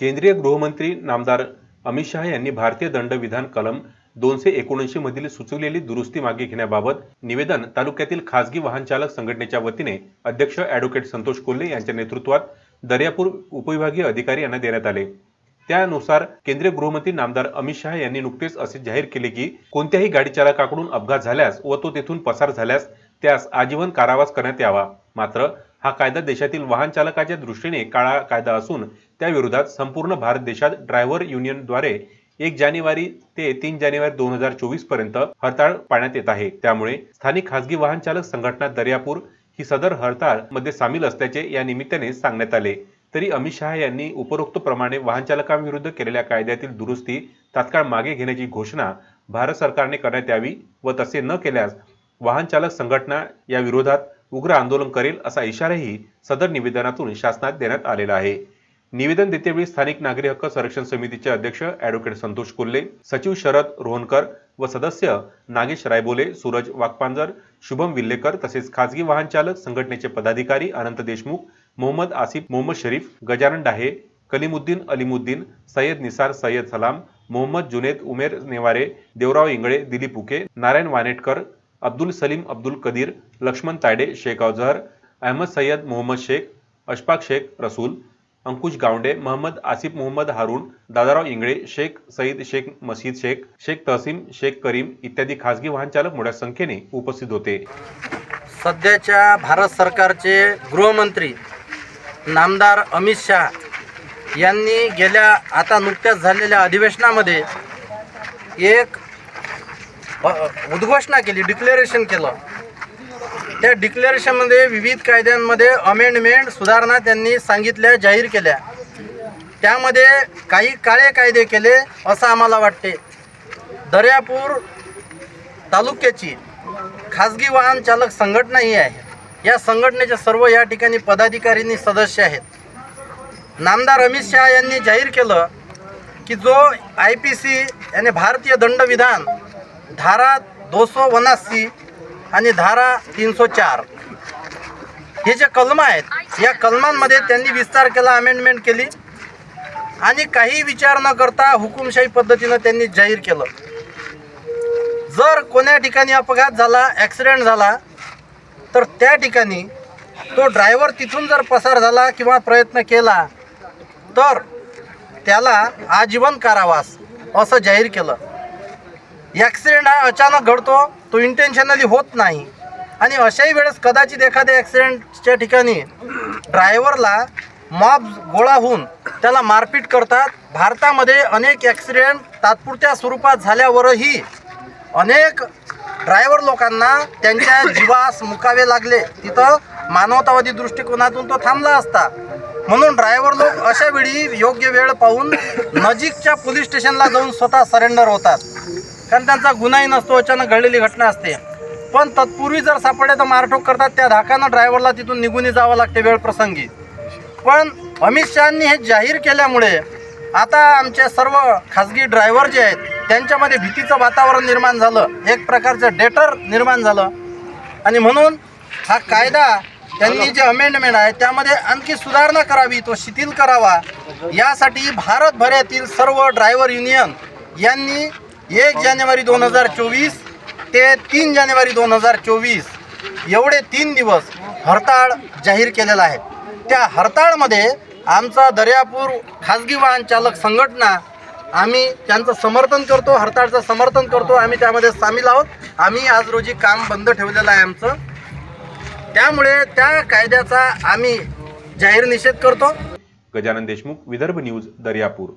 केंद्रीय गृहमंत्री नामदार अमित शहा यांनी भारतीय दंडविधान कलम दोनशे एकोणऐंशी मधील सुचवलेली दुरुस्ती मागे घेण्याबाबत निवेदन तालुक्यातील खासगी वाहन चालक संघटनेच्या वतीने अध्यक्ष ॲडव्होकेट संतोष कोल्हे यांच्या नेतृत्वात दर्यापूर उपविभागीय अधिकारी यांना देण्यात आले. त्यानुसार केंद्रीय गृहमंत्री नामदार अमित शहा यांनी नुकतेच असे जाहीर केले की कोणत्याही गाडी चालकाकडून अपघात झाल्यास व तो तेथून पसार झाल्यास त्यास आजीवन कारावास करण्यात यावा. मात्र हा कायदा देशातील वाहन चालकाच्या दृष्टीने काळा कायदा असून त्याविरोधात संपूर्ण भारत देशात ड्रायव्हर युनियनद्वारे एक जानेवारी ते तीन जानेवारी दोन हजार चोवीसपर्यंत हरताळ पाळण्यात येत आहे. त्यामुळे स्थानिक खासगी वाहन चालक संघटना दर्यापूर ही सदर हरताळमध्ये सामील असल्याचे या निमित्ताने सांगण्यात आले. तरी अमित शहा यांनी उपरोक्त प्रमाणे वाहन चालकांविरुद्ध केलेल्या कायद्यातील दुरुस्ती तात्काळ मागे घेण्याची घोषणा भारत सरकारने करण्यात यावी व तसे न केल्यास वाहन चालक संघटना या विरोधात उग्र आंदोलन करेल असा इशाराही सदर निवेदनातून शासनात देण्यात आलेला आहे. निवेदन देतेवेळी स्थानिक नागरी हक्क संरक्षण समितीचे अध्यक्ष ॲडव्होकेट संतोष कोल्हे सचिव शरद रोहनकर व सदस्य नागेश रायबोले सूरज वाकपांजर शुभम विल्लेकर तसेच खाजगी वाहन चालक संघटनेचे पदाधिकारी अनंत देशमुख मोहम्मद आसिफ मोहम्मद शरीफ गजानन डाहे कलीमुद्दीन अलीमुद्दीन सय्यद निसार सय्यद सलाम मोहम्मद जुनेद उमेर नेवारे देवराव इंगळे दिलीप उके नारायण वानेटकर अब्दुल सलीम अब्दुल कदीर लक्ष्मण तायडे शेख अजहर अहमद सय्यद मोहम्मद शेख अशफाक शेख रसूल अंकुश गावडे मोहम्मद आसिफ मोहम्मद हारून दादाराव इंगळे शेख सईद शेख मसीद शेख शेख तहसीम शेख करीम इत्यादी खासगी वाहनचालक मोठ्या संख्येने उपस्थित होते. सध्याच्या भारत सरकारचे गृहमंत्री नामदार अमित शहा यांनी गेल्या आता नुकत्याच झालेल्या अधिवेशनामध्ये एक उद्घोषणा केली डिक्लेरेशन केलं. त्या डिक्लेरेशनमध्ये विविध कायद्यांमध्ये अमेंडमेंट सुधारणा त्यांनी सांगितल्या जाहीर केल्या. त्यामध्ये काही काळे कायदे केले असं आम्हाला वाटते. दर्यापूर तालुक्याची खाजगी वाहन चालक संघटना ही आहे. या संघटनेचे सर्व या ठिकाणी पदाधिकारींनी सदस्य आहेत. नामदार अमित शहा यांनी जाहीर केलं की जो आय पी सी याने भारतीय दंडविधान धारा दोनशे वनासी आणि धारा तीनशे चार. हे जे कलम आहेत या कलमांमध्ये त्यांनी विस्तार केला अमेंडमेंट केली. आणि काही विचार न करता हुकुमशाही पद्धतीनं त्यांनी जाहीर केलं. जर कोण्या ठिकाणी अपघात झाला ॲक्सिडेंट झाला तर त्या ठिकाणी तो ड्रायव्हर तिथून जर पसार झाला किंवा प्रयत्न केला तर त्याला आजीवन कारावास असं जाहीर केलं. ॲक्सिडेंट हा अचानक घडतो तो इंटेन्शनली होत नाही. आणि अशाही वेळेस कदाचित एखाद्या ॲक्सिडेंटच्या ठिकाणी ड्रायव्हरला मॉब गोळा होऊन त्याला मारपीट करतात. भारतामध्ये अनेक ॲक्सिडेंट तात्पुरत्या स्वरूपात झाल्यावरही अनेक ड्रायव्हर लोकांना त्यांच्या जीवास मुकावे लागले. तिथं मानवतावादी दृष्टिकोनातून तो थांबला असता. म्हणून ड्रायव्हर लोक अशा वेळी योग्य वेळ पाहून नजीकच्या पोलीस स्टेशनला जाऊन स्वतः सरेंडर होतात. कारण त्यांचा गुन्हाही नसतो अचानक घडलेली घटना असते. पण तत्पूर्वी जर सापडले तर मारठोक करतात त्या धाकानं ड्रायव्हरला तिथून निघूनही जावं लागते वेळ प्रसंगी. पण अमित शहानी हे जाहीर केल्यामुळे आता आमचे सर्व खाजगी ड्रायव्हर जे आहेत त्यांच्यामध्ये भीतीचं वातावरण निर्माण झालं. एक प्रकारचं डेटर निर्माण झालं. आणि म्हणून हा कायदा त्यांनी जे अमेंडमेंट आहे त्यामध्ये आणखी सुधारणा करावी तो शिथिल करावा. यासाठी भारतभरातील सर्व ड्रायव्हर युनियन यांनी एक जानेवारी दोन हजार चोवीस ते तीन जानेवारी दोन हजार चोवीस. एवढे तीन दिवस हरताळ जाहीर केलेला आहे. त्या हरताळमध्ये आमचा दर्यापूर खाजगी वाहन चालक संघटना आम्ही त्यांचं समर्थन करतो हरताळचं समर्थन करतो आम्ही त्यामध्ये सामील आहोत. आम्ही आज रोजी काम बंद ठेवलेलं आहे आमचं. त्यामुळे त्या कायद्याचा आम्ही जाहीर निषेध करतो. गजानन देशमुख विदर्भ न्यूज दर्यापूर.